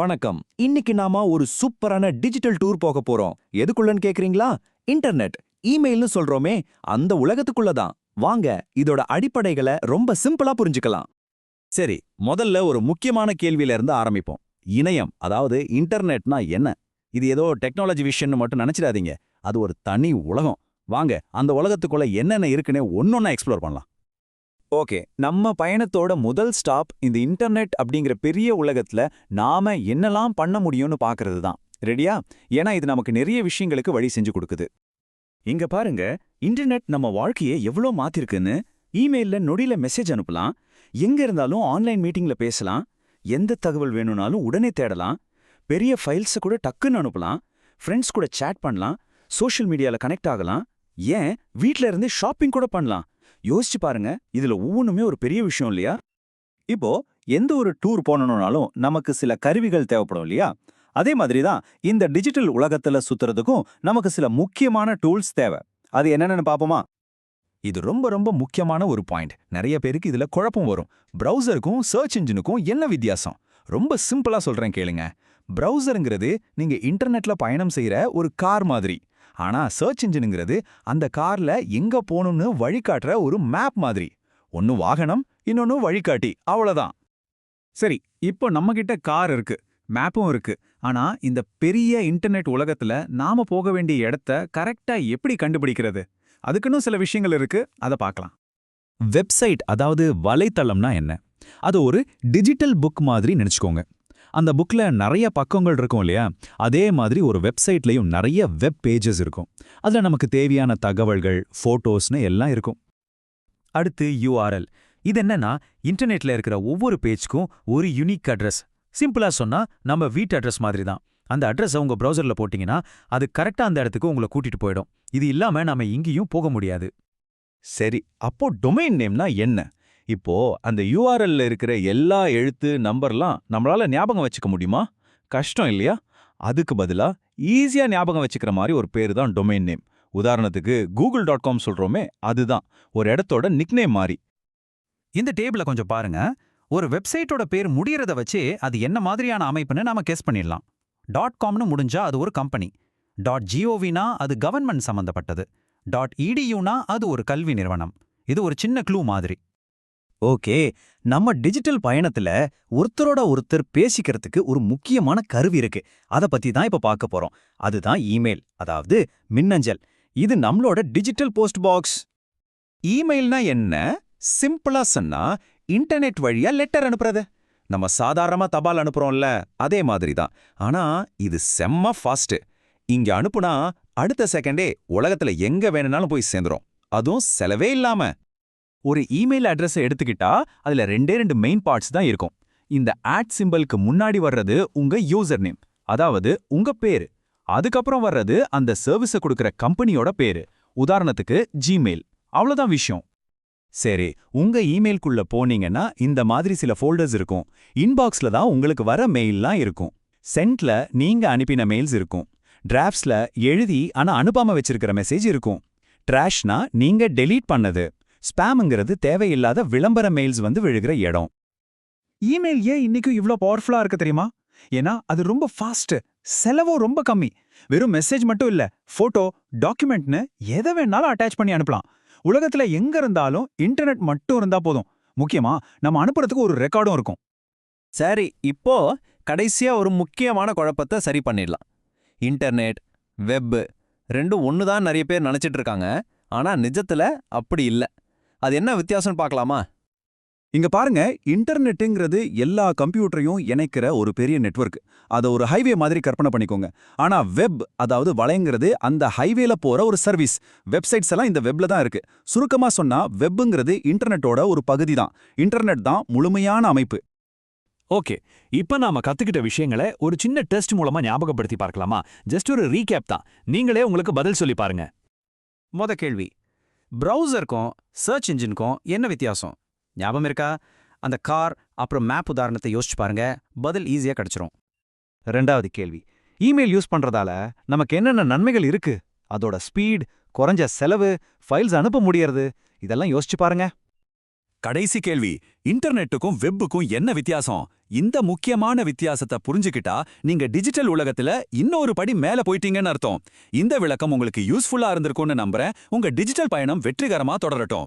வணக்கம். இன்னைக்கு நாம ஒரு சூப்பரான டிஜிட்டல் டூர் போக போறோம். எதுக்குள்ளன்னு கேக்குறீங்களா? இன்டர்நெட். இமெயில்னு சொல்றோமே அந்த உலகத்துக்குள்ள தான். வாங்க இதோட அடிப்படைகளை ரொம்ப சிம்பிளா புரிஞ்சுக்கலாம். சரி முதல்ல ஒரு முக்கியமான கேள்வியில இருந்து ஆரம்பிப்போம். இணையம் அதாவது இன்டர்நெட்னா என்ன? இது ஏதோ டெக்னாலஜி விஷயம்னு மட்டும் நினைச்சிடாதீங்க. அது ஒரு தனி உலகம். வாங்க அந்த உலகத்துக்குள்ள என்னென்ன இருக்குன்னு ஒன்னொன்னா எக்ஸ்ப்ளோர் பண்ணலாம். ஓகே நம்ம பயணத்தோட முதல் ஸ்டாப் இந்த இன்டர்நெட் அப்படிங்கிற பெரிய உலகத்துல நாம என்னெல்லாம் பண்ண முடியும்னு பார்க்கிறது தான். ரெடியா? ஏன்னா இது நமக்கு நிறைய விஷயங்களுக்கு வழி செஞ்சு கொடுக்குது. இங்க பாருங்க இன்டர்நெட் நம்ம வாழ்க்கையை எவ்வளோ மாத்திருக்குன்னு இமெயில்ல நொடியில மெசேஜ் அனுப்பலாம் எங்க இருந்தாலும் ஆன்லைன் மீட்டிங்ல பேசலாம் எந்த தகவல் வேணும்னாலும் உடனே தேடலாம் பெரிய ஃபைல்ஸை கூட டக்குன்னு அனுப்பலாம் ஃப்ரெண்ட்ஸ் கூட சேட் பண்ணலாம் சோஷியல் மீடியால கனெக்ட் ஆகலாம் ஏன்? வீட்ல இருந்து ஷாப்பிங் கூட பண்ணலாம் யோசிச்சு பாருங்க இதுல ஒவ்வொன்றுமே ஒரு பெரிய விஷயம் இல்லையா? இப்போ எந்த ஒரு டூர் போனணும்னாலும் நமக்கு சில கருவிகள் தேவைப்படும் இல்லையா? அதே மாதிரி தான் இந்த டிஜிட்டல் உலகத்துல சுத்துறதுக்கும் நமக்கு சில முக்கியமான டூல்ஸ் தேவை. அது என்னென்னு பாப்போமா இது ரொம்ப ரொம்ப முக்கியமான ஒரு பாயிண்ட் நிறைய பேருக்கு இதுல குழப்பம் வரும். ப்ரௌசருக்கும் சர்ச் இன்ஜினுக்கும் என்ன வித்தியாசம்? ரொம்ப சிம்பிளா சொல்றேன் கேளுங்க. ப்ரௌசருங்கிறது நீங்க இன்டர்நெட்ல பயணம் செய்யற ஒரு கார் மாதிரி. ஆனா சர்ச் இன்ஜினுங்கிறது அந்த கார்ல எங்க போகணும்னு வழிகாட்டுற ஒரு மேப் மாதிரி. ஒன்னு வாகனம் இன்னொன்னு வழிகாட்டி. அவ்வளவுதான். சரி இப்போ நம்மகிட்ட கார் இருக்கு மேப்பும் இருக்கு. ஆனா இந்த பெரிய இன்டர்நெட் உலகத்துல நாம போக வேண்டிய இடத்த கரெக்டா எப்படி கண்டுபிடிக்கிறது? அதுக்குன்னு சில விஷயங்கள் இருக்கு அதை பார்க்கலாம். வெப்சைட் அதாவது வலைத்தளம்னா என்ன? அது ஒரு டிஜிட்டல் புக் மாதிரி நினைச்சுக்கோங்க. அந்த புக்ல நிறைய பக்கங்கள் இருக்கும் இல்லையா? அதே மாதிரி ஒரு வெப்சைட்லயும் நிறைய வெப் பேஜஸ் இருக்கும். அதுல நமக்கு தேவையான தகவல்கள் ஃபோட்டோஸ்னு எல்லாம் இருக்கும். அடுத்து யூஆர்எல் இது என்னன்னா இன்டர்நெட்ல இருக்கிற ஒவ்வொரு பேஜ்க்கும் ஒரு யுனிக் அட்ரஸ் சிம்பிளா சொன்னா நம்ம வீட்டு அட்ரஸ் மாதிரி தான் அந்த அட்ரஸ் உங்க ப்ரௌசர்ல போட்டீங்கன்னா அது கரெக்டா அந்த இடத்துக்கு உங்களை கூட்டிட்டு போயிடும். இது இல்லாம நாம இங்கேயும் போக முடியாது. சரி அப்போ டொமைன் நேம்னா என்ன? இப்போ அந்த யூஆர்எல்ல இருக்கிற எல்லா எழுத்து நம்பர்லாம் நம்மளால ஞாபகம் வச்சுக்க முடியுமா? கஷ்டம் இல்லையா? அதுக்கு பதிலா ஈஸியா ஞாபகம் வச்சுக்கிற மாதிரி ஒரு பேரு தான் டொமைன் நேம் உதாரணத்துக்கு கூகுள் டாட் காம் சொல்றோமே அதுதான். ஒரு இடத்தோட நிக்னேம் மாதிரி இந்த டேபிள கொஞ்சம் பாருங்க. ஒரு வெப்சைட்டோட பேர் முடியறத வச்சே அது என்ன மாதிரியான அமைப்புன்னு நாம கெஸ் பண்ணிடலாம். டாட் காம்னு முடிஞ்சா அது ஒரு கம்பெனி டாட் ஜிஓவினா அது கவர்மெண்ட் சம்பந்தப்பட்டது. டாட் இடியூனா அது ஒரு கல்வி நிறுவனம். இது ஒரு சின்ன க்ளூ மாதிரி. ஓகே நம்ம டிஜிட்டல் பயணத்துல ஒருத்தரோட ஒருத்தர் பேசிக்கிறதுக்கு ஒரு முக்கியமான கருவி இருக்கு. அத பத்தி தான் இப்ப பார்க்க போறோம். அதுதான் இமெயில் அதாவது மின்னஞ்சல். இது நம்மளோட டிஜிட்டல் போஸ்ட் பாக்ஸ். இமெயில்னா என்ன? சிம்பிளா சொன்னா இன்டர்நெட் வழியா லெட்டர் அனுப்புறது. நம்ம சாதாரணமா தபால் அனுப்புறோம்ல அதே மாதிரி தான். ஆனா இது செம்ம ஃபாஸ்ட் இங்க அனுப்புனா அடுத்த செகண்டே உலகத்துல எங்க வேணும்னாலும் போய் சேர்ந்துரும். அதுவும் செலவே இல்லாம. ஒரு இமெயில் அட்ரஸை எடுத்துக்கிட்டா அதுல ரெண்டே ரெண்டு மெயின் பார்ட்ஸ் தான் இருக்கும். இந்த ஆட் சிம்பலுக்கு முன்னாடி வர்றது உங்க யூசர் நேம் அதாவது உங்க பேரு. அதுக்கப்புறம் வர்றது அந்த சர்வீஸை கொடுக்குற கம்பெனியோட பேரு. உதாரணத்துக்கு ஜிமெயில் அவ்வளோதான் விஷயம். சரி உங்க இமெயில்குள்ள போனீங்கன்னா இந்த மாதிரி சில ஃபோல்டர்ஸ் இருக்கும். இன்பாக்ஸ்ல தான் உங்களுக்கு வர மெயில்லாம் இருக்கும். சென்ட்ல நீங்க அனுப்பின மெயில்ஸ் இருக்கும். டிராஃப்ட்ஸ்ல எழுதி ஆனா அனுப்பாம வச்சிருக்கிற மெசேஜ் இருக்கும். ட்ராஷ்னா நீங்க டெலீட் பண்ணது. ஸ்பாம்ங்கிறது தேவையில்லாத விளம்பர மெயில்ஸ் வந்து விழுகிற இடம். இமெயில் ஏன் இன்னைக்கும் இவ்ளோ பவர்ஃபுல்லா இருக்கு தெரியுமா? ஏன்னா அது ரொம்ப ஃபாஸ்ட் செலவும் ரொம்ப கம்மி. வெறும் மெசேஜ் மட்டும் இல்ல ஃபோட்டோ டாக்குமெண்ட்னு எதை வேணாலும் அட்டாச் பண்ணி அனுப்பலாம். உலகத்துல எங்க இருந்தாலும் இன்டர்நெட் மட்டும் இருந்தா போதும். முக்கியமா நம்ம அனுப்புறதுக்கு ஒரு ரெக்கார்டும் இருக்கும். சரி இப்போ கடைசியா ஒரு முக்கியமான குழப்பத்தை சரி பண்ணிடலாம். இன்டர்நெட் வெப் ரெண்டும் ஒன்று தான் நிறைய பேர் நினச்சிட்டு இருக்காங்க. ஆனா நிஜத்துல அப்படி இல்ல. அது என்ன வித்தியாசம்னு பார்க்கலாமா? இங்க பாருங்க இன்டர்நெட்டுங்கிறது எல்லா கம்ப்யூட்டரையும் இணைக்கிற ஒரு பெரிய நெட்வொர்க். அதை ஒரு ஹைவே மாதிரி கற்பனை பண்ணிக்கோங்க. ஆனா வெப் அதாவது வளைங்கிறது அந்த ஹைவேல போற ஒரு சர்வீஸ். வெப்சைட்ஸ் எல்லாம் இந்த வெப்ல தான் இருக்கு. சுருக்கமா சொன்னா வெப்புங்கிறது இன்டர்நெட்டோட ஒரு பகுதி தான். இன்டர்நெட் தான் முழுமையான அமைப்பு. ஓகே இப்ப நாம கத்துக்கிட்ட விஷயங்களை ஒரு சின்ன டெஸ்ட் மூலமா ஞாபகப்படுத்தி பார்க்கலாமா? ஜஸ்ட் ஒரு ரீகேப் தான். நீங்களே உங்களுக்கு பதில் சொல்லி பாருங்க. மொத கேள்வி ப்ரௌசருக்கும் சர்ச் இன்ஜினுக்கும் என்ன வித்தியாசம்? ஞாபகம் இருக்கா? அந்த கார் அப்புறம் மேப் உதாரணத்தை யோசிச்சு பாருங்க. பதில் ஈஸியா கிடைச்சிரும். ரெண்டாவது கேள்வி. இமெயில் யூஸ் பண்றதால நமக்கு என்னென்ன நன்மைகள் இருக்கு? அதோட ஸ்பீட் குறைஞ்ச செலவு ஃபைல்ஸ் அனுப்ப முடியறது இதெல்லாம் யோசிச்சு பாருங்க. கடைசி கேள்வி. இன்டர்நெட்டுக்கும் வெப்புக்கும் என்ன வித்தியாசம்? இந்த முக்கியமான வித்தியாசத்தை புரிஞ்சுக்கிட்டா நீங்க டிஜிட்டல் உலகத்துல இன்னொரு படி மேல போயிட்டீங்கன்னு அர்த்தம். இந்த விளக்கம் உங்களுக்கு யூஸ்ஃபுல்லா இருந்திருக்கும்னு நம்புறேன். உங்க டிஜிட்டல் பயணம் வெற்றிகரமா தொடரட்டும்.